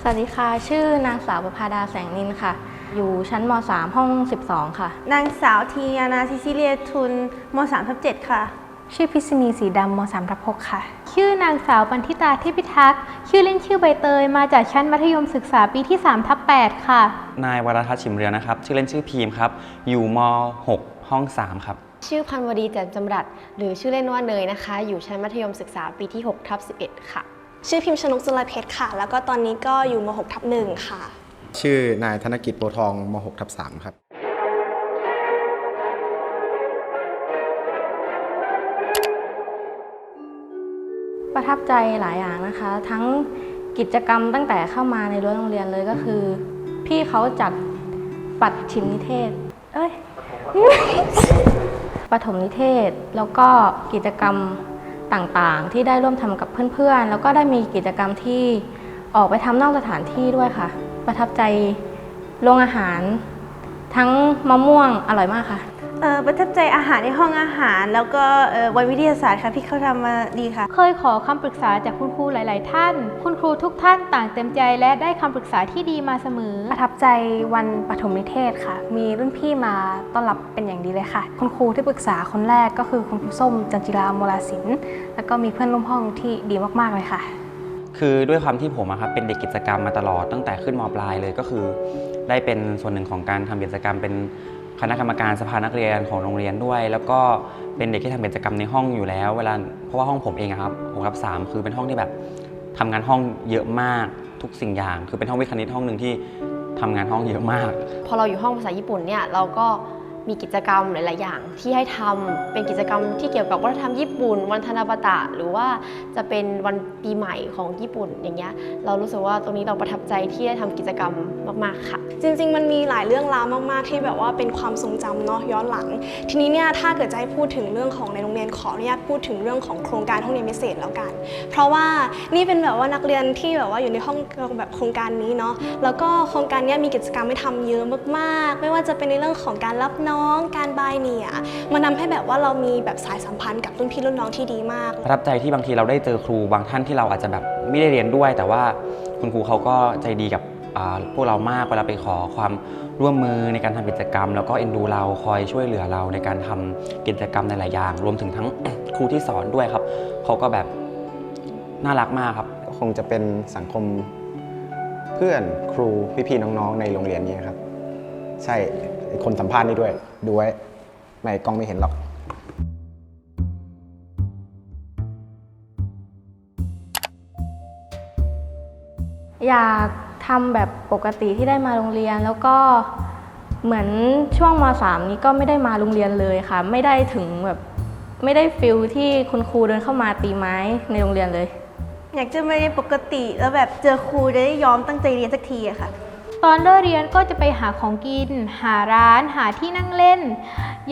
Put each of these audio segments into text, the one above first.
สวัสดีค่ะ ชื่อนางสาวประภาดาแสงนินค่ะ อยู่ชั้นม .3 ห้อง 12 ค่ะ นางสาวทียานาซิซิเลียทุนม3ทับ7ค่ะ ชื่อพิษณีสีดำม3ทับ6ค่ะ ชื่อนางสาวปันทิตาเทพิทักษ์ ชื่อเล่นชื่อใบเตย มาจากชั้นมัธยมศึกษาปีที่3ทับ8ค่ะ นายวรทัศน์ชิมเรืองนะครับ ชื่อเล่นชื่อพีมครับ อยู่ม .6 ห้อง 3 ครับ ชื่อพันวดีแจ่มจำรัด หรือชื่อเล่นว่าเนยนะคะ อยู่ชั้นมัธยมศึกษาปีที่6ทับ11 ค่ะ ชื่อพิมพ์ชนกจุลเพชรค่ะ แล้วก็ตอนนี้ก็อยู่ม6ทับหนึ่งค่ะ ชื่อนายธนกิจโปทองม6ทับ3ครับ ประทับใจหลายอย่างนะคะ ทั้งกิจกรรมตั้งแต่เข้ามาในรั้วโรงเรียนเลยก็คือ พี่เขาจัดปัดชิมนิเทศ เอ้ย ปฐมนิเทศ แล้วก็กิจกรรม ต่างๆ ที่ได้ร่วมทำกับเพื่อนๆ แล้วก็ได้มีกิจกรรมที่ออกไปทำนอกสถานที่ด้วยค่ะ ประทับใจโรงอาหาร ทั้งมะม่วงอร่อยมากค่ะ อ่อประทับใจอาหารในห้องอาหาร แล้วก็เอ่อวันวิทยาศาสตร์ค่ะพี่เขาทำมาดีค่ะ เคยขอคำปรึกษาจากคุณครูหลาย ๆ ท่าน คุณครูทุกท่านต่างเต็มใจและได้คำปรึกษาที่ดีมาเสมอ ประทับใจวันปฐมนิเทศค่ะ มีรุ่นพี่มาต้อนรับเป็นอย่างดีเลยค่ะ คุณครูที่ปรึกษาคนแรกก็คือคุณครูส้มจันจิราโมลาสินแล้วก็มีเพื่อนร่วมห้องที่ดีมาก ๆ เลยค่ะ คือด้วยความที่ผมอะครับเป็นเด็กกิจกรรมมาตลอดตั้งแต่ขึ้นมปลายเลยก็คือ ได้เป็นส่วนหนึ่งของการทำกิจกรรมเป็น คณะกรรมการสภานักเรียนของโรงเรียนด้วย แล้วก็เป็นเด็กที่ทำกิจกรรมในห้องอยู่แล้ว เวลาเพราะว่าห้องผมเองอะครับหกรับสามคือเป็นห้องที่แบบทำงานห้องเยอะมากทุกสิ่งอย่าง คือเป็นห้องวิทย์คณิตห้องหนึ่งที่ทำงานห้องเยอะมาก พอเราอยู่ห้องภาษาญี่ปุ่นเนี่ยเราก็ มีกิจกรรมหลาย ๆ อย่างที่ให้ทำเป็นกิจกรรมที่เกี่ยวกับวัฒนธรรมญี่ปุ่น วันธนาบตะ หรือว่าจะเป็นวันปีใหม่ของญี่ปุ่นอย่างเงี้ยเรารู้สึกว่าตรงนี้เราประทับใจที่ได้ทำกิจกรรมมาก ๆ ค่ะ จริง ๆ มันมีหลายเรื่องราวมาก ๆ ที่แบบว่าเป็นความทรงจำเนาะย้อนหลัง ทีนี้เนี่ยถ้าเกิดจะให้พูดถึงเรื่องของในโรงเรียนขออนุญาตพูดถึงเรื่องของโครงการห้องเรียนพิเศษแล้วกัน เพราะว่านี่เป็นแบบว่านักเรียนที่แบบว่าอยู่ในห้องแบบโครงการนี้เนาะแล้วก็โครงการนี้มีกิจกรรมให้ทำเยอะมาก ๆ ไม่ว่าจะเป็นในเรื่องของการรับน้อง การบายเนียมันทำให้แบบว่าเรามีแบบสายสัมพันธ์กับรุ่นพี่รุ่นน้องที่ดีมาก ประทับใจที่บางทีเราได้เจอครูบางท่านที่เราอาจจะแบบไม่ได้เรียนด้วย แต่ว่าคุณครูเขาก็ใจดีกับอ่าพวกเรามากเวลาไปขอความร่วมมือในการทำกิจกรรม แล้วก็เอ็นดูเราคอยช่วยเหลือเราในการทำกิจกรรมในหลายอย่าง รวมถึงทั้งครูที่สอนด้วยครับเขาก็แบบน่ารักมากครับ คงจะเป็นสังคมเพื่อนครูพี่ๆน้องๆในโรงเรียนนี้ครับ ใช่ไอ้ คนสัมภาษณ์นี่ด้วย ดูไว้ ไม่กล้องไม่เห็นหรอกอยากทำแบบปกติที่ได้มาโรงเรียน แล้วก็เหมือนช่วงม .3 นี้ก็ไม่ได้มาโรงเรียนเลยค่ะ ไม่ได้ถึงแบบไม่ได้ฟิลที่คุณครูเดินเข้ามาตีไม้ในโรงเรียนเลย อยากจะมาเรียนปกติแล้วแบบเจอครูจะได้ยอมตั้งใจเรียนสักทีอะค่ะ ตอนเลิกเรียนก็จะไปหาของกิน หาร้านหาที่นั่งเล่น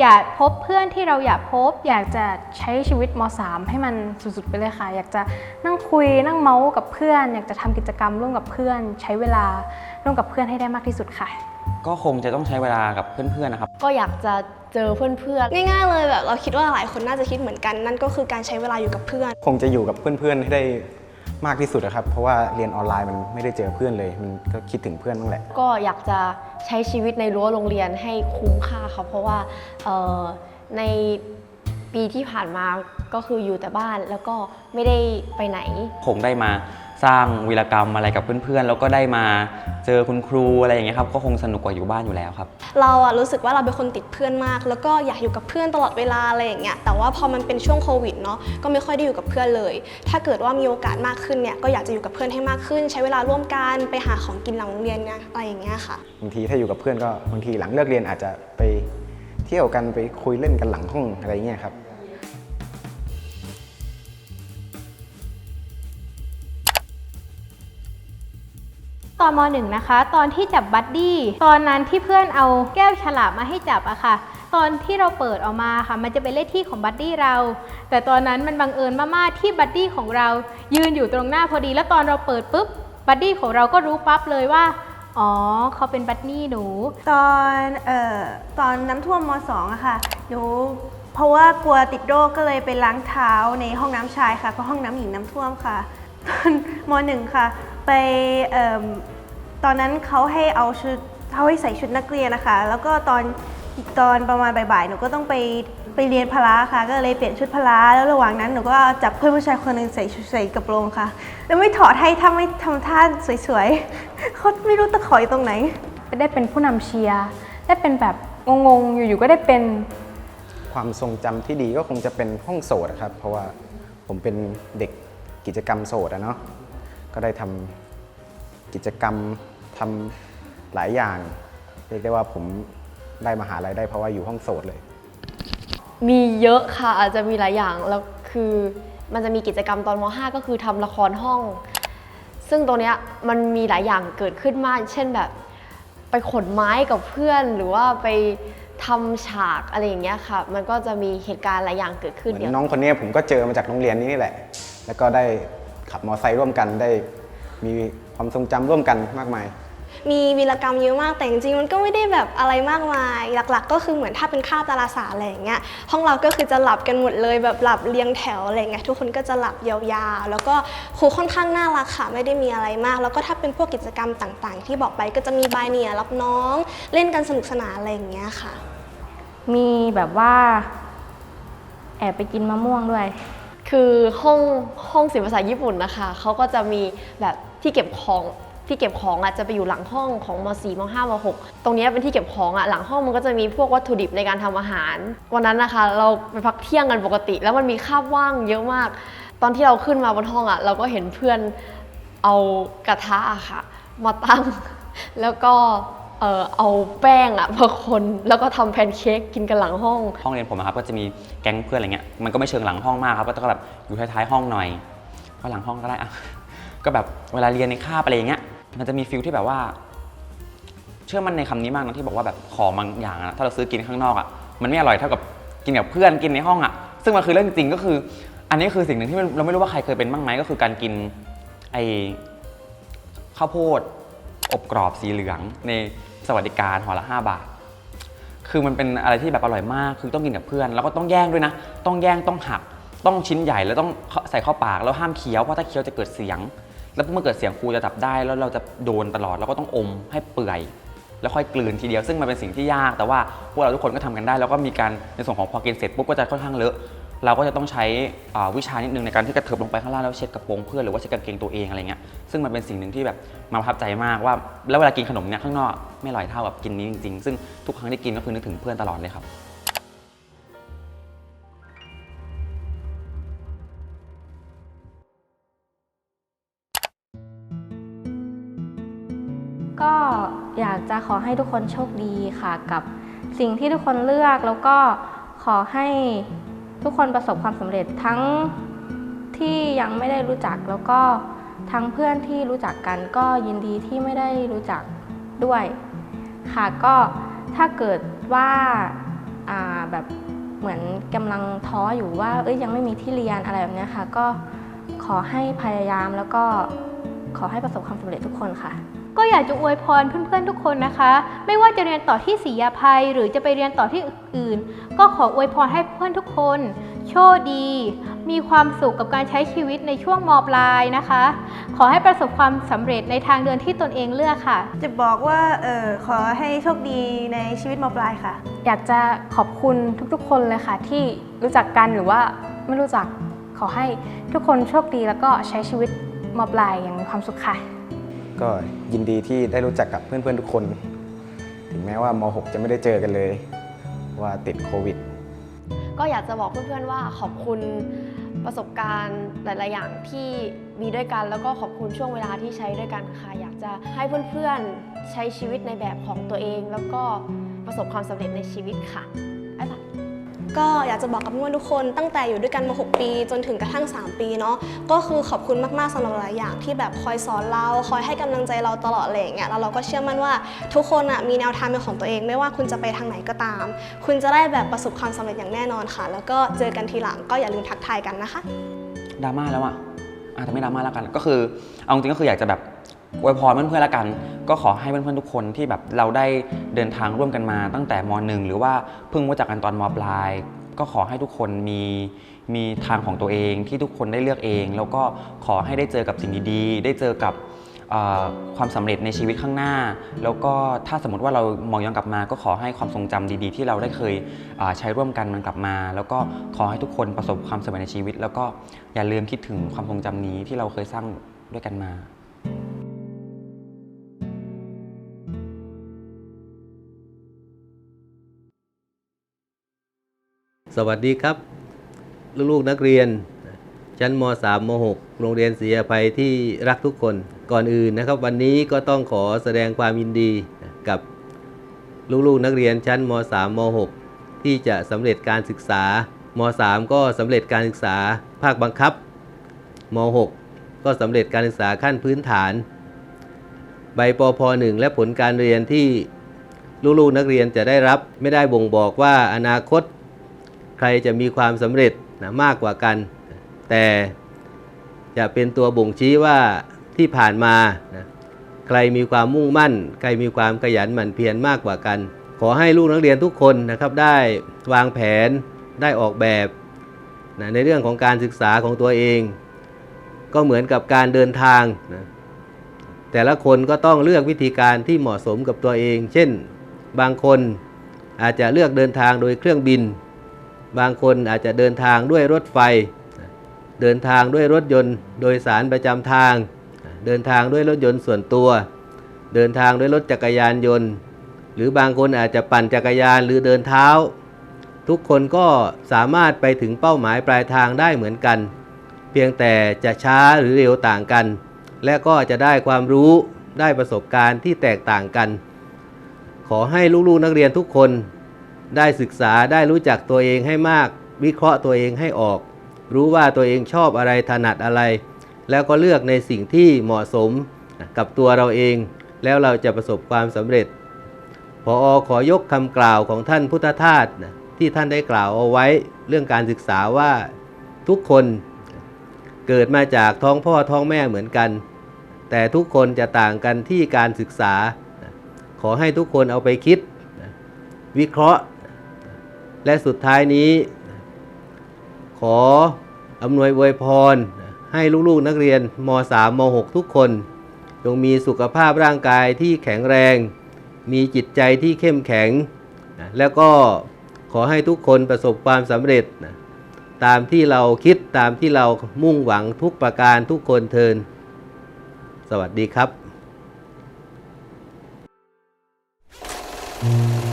อยากพบเพื่อนที่เราอยากพบ อยากจะใช้ชีวิตม .3 ให้มันสุดๆไปเลยค่ะ อยากจะนั่งคุยนั่งเมาส์กับเพื่อน อยากจะทำกิจกรรมร่วมกับเพื่อน ใช้เวลาร่วมกับเพื่อนให้ได้มากที่สุดค่ะ ก็คงจะต้องใช้เวลากับเพื่อนๆนะครับ ก็อยากจะเจอเพื่อนๆง่ายๆเลยแบบเราคิดว่าหลายคนน่าจะคิดเหมือนกันนั่นก็คือการใช้เวลาอยู่กับเพื่อน คงจะอยู่กับเพื่อนๆให้ได้ มากที่สุดนะครับ เพราะว่าเรียนออนไลน์มันไม่ได้เจอเพื่อนเลย มันก็คิดถึงเพื่อนบ้างแหละ ก็อยากจะใช้ชีวิตในรั้วโรงเรียนให้คุ้มค่าค่ะเพราะว่าเอ่อในปีที่ผ่านมาก็คืออยู่แต่บ้านแล้วก็ไม่ได้ไปไหน ผมได้มา สร้างวีรกรรมอะไรกับเพื่อนๆ แล้วก็ได้มาเจอคุณครูอะไรอย่างเงี้ยครับ ก็คงสนุกกว่าอยู่บ้านอยู่แล้วครับ เราอะรู้สึกว่าเราเป็นคนติดเพื่อนมาก แล้วก็อยากอยู่กับเพื่อนตลอดเวลาอะไรอย่างเงี้ย แต่ว่าพอมันเป็นช่วงโควิดเนาะ ก็ไม่ค่อยได้อยู่กับเพื่อนเลย ถ้าเกิดว่ามีโอกาสมากขึ้นเนี่ย ก็อยากจะอยู่กับเพื่อนให้มากขึ้น ใช้เวลาร่วมกัน ไปหาของกินหลังโรงเรียนเนี่ยอะไรอย่างเงี้ยค่ะ บางทีถ้าอยู่กับเพื่อนก็บางทีหลังเลิกเรียนอาจจะไปเที่ยวกันไปคุยเล่นกันหลังห้องอะไรเงี้ยครับ ตอนมหนึ่งนะคะ ตอนที่จับบัดดี้ตอนนั้นที่เพื่อนเอาแก้วฉลากมาให้จับอะค่ะ ตอนที่เราเปิดออกมาค่ะ มันจะเป็นเลขที่ของบัดดี้เรา แต่ตอนนั้นมันบังเอิญมากๆที่บัดดี้ของเรา ยืนอยู่ตรงหน้าพอดี แล้วตอนเราเปิดปุ๊บบัดดี้ของเราก็รู้ปั๊บเลยว่าอ๋อ เขาเป็นบัดดี้หนู ตอนเอ่อตอนน้ำท่วมม .2 องอะค่ะ หนู เพราะว่ากลัวติดโรคก็เลยไปล้างเท้าในห้องน้ำชายค่ะเพราะห้องน้ำหญิงน้ำท่วมค่ะ ตอนมหนึ่งค่ะ ไปเอิ่ม ตอนนั้นเขาให้เอาชุดเขาให้ใส่ชุดนักเรียนนะคะ แล้วก็ตอนตอนประมาณบ่ายๆหนูก็ต้องไปไปเรียนพละค่ะ ก็เลยเปลี่ยนชุดพละแล้วระหว่างนั้นหนูก็จับเพื่อนผู้ชายคนหนึ่งใส่ชุดใส่กระโปรงค่ะ แล้วไม่ถอดให้ถ้าไม่ทำท่าสวยๆเขาไม่รู้ตะขออยู่ตรงไหน ได้เป็นผู้นำเชียร์ได้เป็นแบบงงๆอยู่ๆก็ได้เป็นความทรงจำที่ดีก็คงจะเป็นห้องโสดอะครับ เพราะว่าผมเป็นเด็กกิจกรรมโสดอะเนาะก็ได้ทำกิจกรรม ทำหลายอย่าง เรียกได้ว่าผมได้มหาลัยได้เพราะว่าอยู่ห้องโสดเลย มีเยอะค่ะอาจจะมีหลายอย่างแล้วคือมันจะมีกิจกรรมตอนม .5 ก็คือทำละครห้อง ซึ่งตรงเนี้ยมันมีหลายอย่างเกิดขึ้นมาก เช่นแบบ ไปขนไม้กับเพื่อนหรือว่าไปทำฉากอะไรอย่างเงี้ยค่ะ มันก็จะมีเหตุการณ์หลายอย่างเกิดขึ้นเหมือเดี๋ยนวน้องคนนี้ผมก็เจอมาจากโรงเรียนนี้นี่แหละ แล้วก็ได้ขับมอไซค์ร่วมกันได้มีความทรงจำร่วมกันมากมาย มีวีรกรรมเยอะมากแต่จริงๆมันก็ไม่ได้แบบอะไรมากมาย หลักๆ ก็คือเหมือนถ้าเป็นคาบดาราศาสตร์อะไรอย่างเงี้ยห้องเราก็คือจะหลับกันหมดเลยแบบหลับเรียงแถวอะไรเงี้ยทุกคนก็จะหลับยาวๆ แล้วก็ครูค่อนข้างน่ารักค่ะไม่ได้มีอะไรมาก แล้วก็ถ้าเป็นพวกกิจกรรมต่างๆ ที่บอกไปก็จะมีบายเนียรับน้องเล่นกันสนุกสนานอะไรอย่างเงี้ยค่ะ มีแบบว่า แอบไปกินมะม่วงด้วย คือห้องห้องศิลปภาษาญี่ปุ่นนะคะเขาก็จะมีแบบที่เก็บของ ที่เก็บของอะจะไปอยู่หลังห้องของม .4 ม .5 ม .6 ตรงนี้เป็นที่เก็บของอะหลังห้องมันก็จะมีพวกวัตถุดิบในการทำอาหาร วันนั้นนะคะ เราไปพักเที่ยงกันปกติ แล้วมันมีคาบว่างเยอะมาก ตอนที่เราขึ้นมาบนห้องอะเราก็เห็นเพื่อนเอากระทะค่ะ มาตั้ง แล้วก็เออเอาแป้งอะมาคนแล้วก็ทำแพนเค้กกินกันหลังห้อง ห้องเรียนผมอะครับก็จะมีแก๊งเพื่อนอะไรเงี้ยมันก็ไม่เชิงหลังห้องมากครับก็ต้องแบบอยู่ท้ายๆห้องหน่อยก็หลังห้องก็ได้อะก็แบบเวลาเรียนในคาบอะไรอย่างเงี้ย มันจะมีฟิลที่แบบว่า เชื่อมันในคำนี้มากนะที่บอกว่าแบบของบางอย่างอะถ้าเราซื้อกินข้างนอกอะมันไม่อร่อยเท่ากับกินกับเพื่อนกินในห้องอะซึ่งมันคือเรื่องจริงก็คือ อันนี้คือสิ่งหนึ่งที่เราไม่รู้ว่าใครเคยเป็นบ้างไหมก็คือการกินไอข้าวโพดอบกรอบสีเหลืองในสวัสดิการห่อละ 5 บาท คือมันเป็นอะไรที่แบบอร่อยมาก คือต้องกินกับเพื่อน แล้วก็ต้องแย่งด้วยนะ ต้องแย่งต้องหัก ต้องชิ้นใหญ่แล้วต้องใส่เข้าปากแล้วห้ามเคี้ยวเพราะถ้าเคี้ยวจะเกิดเสียง แล้วเมื่อเกิดเสียงครูจะจับได้แล้วเราจะโดนตลอดแล้วก็ต้องอมให้เปื่อย แล้วค่อยกลืนทีเดียวซึ่งมันเป็นสิ่งที่ยาก แต่ว่าพวกเราทุกคนก็ทำกันได้ แล้วก็มีการในส่วนของพอกินเสร็จปุ๊บก็จะค่อนข้างเลอะเราก็จะต้องใช้วิชานิดนึงในการที่กระเถิบลงไปข้างล่างแล้วเช็ดกระโปรงเพื่อนหรือว่าเช็ดกางเกงตัวเองอะไรเงี้ยซึ่งมันเป็นสิ่งหนึ่งที่แบบมาประทับใจมากว่า แล้วเวลากินขนมเนี่ยข้างนอกไม่อร่อยเท่ากับกินนี้จริงๆ ซึ่งทุกครั้งที่กินก็คือนึกถึงเพื่อนตลอดเลยครับ ก็อยากจะขอให้ทุกคนโชคดีค่ะกับสิ่งที่ทุกคนเลือกแล้วก็ขอให้ทุกคนประสบความสำเร็จทั้งที่ยังไม่ได้รู้จักแล้วก็ทั้งเพื่อนที่รู้จักกันก็ยินดีที่ไม่ได้รู้จักด้วย ค่ะก็ถ้าเกิดว่าาแบบเหมือนกำลังท้ออยู่ว่าเอ้ยยังไม่มีที่เรียนอะไรแบบนี้ค่ะ ก็ขอให้พยายามแล้วก็ ขอให้ประสบความสำเร็จทุกคนค่ะ ก็อยากจะอวยพรเพื่อนๆทุกคนนะคะ ไม่ว่าจะเรียนต่อที่ศรียาภัยหรือจะไปเรียนต่อที่อื่นก็ขออวยพรให้เพื่อนทุกคน โชคดี มีความสุขกับการใช้ชีวิตในช่วงมปลายนะคะ ขอให้ประสบความสำเร็จในทางเดินที่ตนเองเลือกค่ะ จะบอกว่าเออขอให้โชคดีในชีวิตมปลายค่ะ อยากจะขอบคุณทุกๆ คนเลยค่ะ ที่รู้จักกันหรือว่าไม่รู้จักขอให้ทุกคนโชคดีแล้วก็ใช้ชีวิต มปลายอย่างมีความสุขค่ะ ก็ยินดีที่ได้รู้จักกับเพื่อนๆทุกคน ถึงแม้ว่าม 6 จะไม่ได้เจอกันเลย ว่าติดโควิด ก็อยากจะบอกเพื่อนๆว่าขอบคุณประสบการณ์หลาย ๆ อย่างที่มีด้วยกัน แล้วก็ขอบคุณช่วงเวลาที่ใช้ด้วยกันค่ะ อยากจะให้เพื่อนๆใช้ชีวิตในแบบของตัวเอง แล้วก็ประสบความสำเร็จในชีวิตค่ะบ๊ายบาย ก็อยากจะบอกกับเพื่อนทุกคนตั้งแต่อยู่ด้วยกันมา 6 ปี จนถึงกระทั่ง 3 ปีเนาะก็คือขอบคุณมากๆสำหรับหลายอย่างที่แบบคอยสอนเราคอยให้กำลังใจเราตลอดอะไรอย่างเงี้ยแล้วเราก็เชื่อมั่นว่าทุกคนอะมีแนวทางเป็นของตัวเอง ไม่ว่าคุณจะไปทางไหนก็ตาม คุณจะได้แบบประสบความสำเร็จอย่างแน่นอนค่ะ แล้วก็เจอกันทีหลังก็อย่าลืมทักทายกันนะคะดราม่าแล้วอะอาจจะไม่ดราม่าแล้วกัน ก็คือเอาจริงก็คืออยากจะแบบ อวยพรเพื่อนๆล้วกัน ก็ขอให้เพื่อนๆทุกคนที่แบบเราได้เดินทางร่วมกันมาตั้งแต่มหนึ่งหรือว่าเพิ่งรู้จักกันตอนมปลาย ก็ขอให้ทุกคนมีมีทางของตัวเองที่ทุกคนได้เลือกเอง แล้วก็ขอให้ได้เจอกับสิ่งดีๆ ได้เจอกับความสำเร็จในชีวิตข้างหน้า แล้วก็ถ้าสมมติว่าเรามองย้อนกลับมา ก็ขอให้ความทรงจำดีๆ ที่เราได้เคยใช้ร่วมกันมันกลับมา แล้วก็ขอให้ทุกคนประสบความสำเร็จในชีวิต แล้วก็อย่าลืมคิดถึงความทรงจำนี้ที่เราเคยสร้างด้วยกันมา สวัสดีครับ ลูกๆนักเรียน ชั้นม .3 ม .6 โรงเรียนศรีอภัยที่รักทุกคนก่อนอื่นนะครับ วันนี้ก็ต้องขอแสดงความยินดีกับลูกๆนักเรียนชั้นม .3 ม .6 ที่จะสำเร็จการศึกษาม .3 ก็สำเร็จการศึกษาภาคบังคับม .6 ก็สำเร็จการศึกษาขั้นพื้นฐาน ใบปพ1และผลการเรียนที่ลูกๆนักเรียนจะได้รับไม่ได้บ่งบอกว่าอนาคต ครจะมีความสำเร็จนะมากกว่ากัน แต่จะเป็นตัวบ่งชี้ว่าที่ผ่านมานะใครมีความมุ่งมั่น ใครมีความขยันหมั่นเพียรมากกว่ากัน ขอให้ลูกนักเรียนทุกคนนะครับได้วางแผนได้ออกแบบนะในเรื่องของการศึกษาของตัวเอง ก็เหมือนกับการเดินทางนะแต่ละคนก็ต้องเลือกวิธีการที่เหมาะสมกับตัวเอง เช่น บางคนอาจจะเลือกเดินทางโดยเครื่องบิน บางคนอาจจะเดินทางด้วยรถไฟ เดินทางด้วยรถยนต์โดยสารประจำทาง เดินทางด้วยรถยนต์ส่วนตัว เดินทางด้วยรถจักรยานยนต์ หรือบางคนอาจจะปั่นจักรยานหรือเดินเท้า ทุกคนก็สามารถไปถึงเป้าหมายปลายทางได้เหมือนกัน เพียงแต่จะช้าหรือเร็วต่างกัน และก็จะได้ความรู้ได้ประสบการณ์ที่แตกต่างกัน ขอให้ลูกๆนักเรียนทุกคน ได้ศึกษาได้รู้จักตัวเองให้มาก วิเคราะห์ตัวเองให้ออก รู้ว่าตัวเองชอบอะไรถนัดอะไร แล้วก็เลือกในสิ่งที่เหมาะสมกับตัวเราเอง แล้วเราจะประสบความสำเร็จพออขอยกคำกล่าวของท่านพุทธทาสนะที่ท่านได้กล่าวเอาไว้เรื่องการศึกษาว่าทุกคนเกิดมาจากท้องพ่อท้องแม่เหมือนกัน แต่ทุกคนจะต่างกันที่การศึกษา ขอให้ทุกคนเอาไปคิด วิเคราะห์ และสุดท้ายนี้ ขออำนวยอวยพร ให้ลูกๆนักเรียนม .3 ม .6 ทุกคน จงมีสุขภาพร่างกายที่แข็งแรง มีจิตใจที่เข้มแข็ง แล้วก็ขอให้ทุกคนประสบความสำเร็จ ตามที่เราคิดตามที่เรามุ่งหวังทุกประการทุกคนเทิน สวัสดีครับ On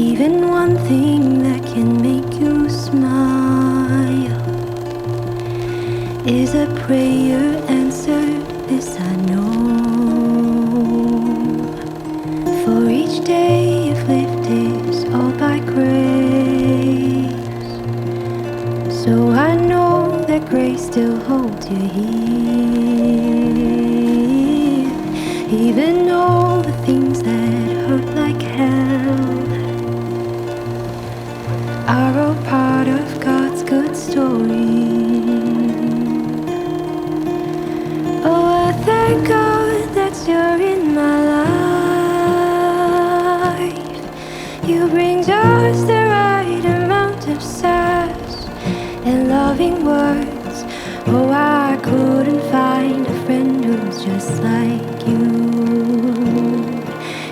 Even one thing that can make you smile is a prayer answered. This I know. For each day you've lived is all by grace. So I know that grace still holds you here.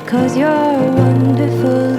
Cause you're wonderful